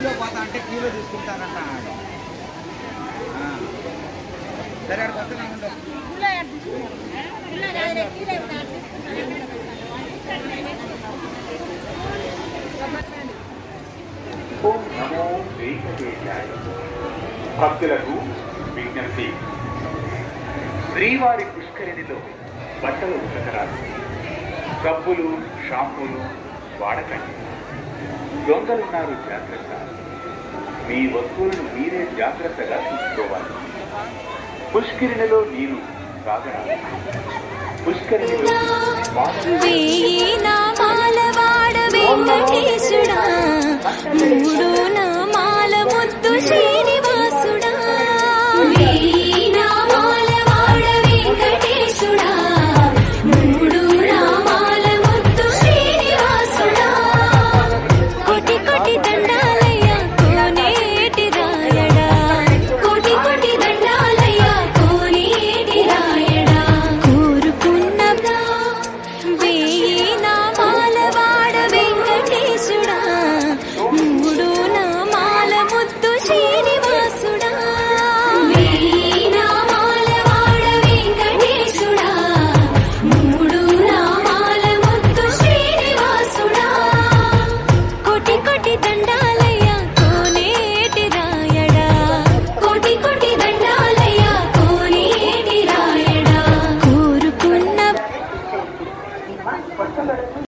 Kilo పోతా అంటే kilo తీసుకుంటానంట సరే అక్కడికి వస్తే భక్తులకు విజ్ఞప్తి. శ్రీవారి పుష్కరిణిలో బట్టలు ఉతకరాదు. సబ్బులు షాంపూలు వాడకండి. దొంగలున్నారు జాగ్రత్త. మీ వస్తువులను మీరే జాగ్రత్తగా చూసుకోవాలి. పుష్కరిణిలో నీరు తాగరాదు. పుష్కరిణిలో పార్టీ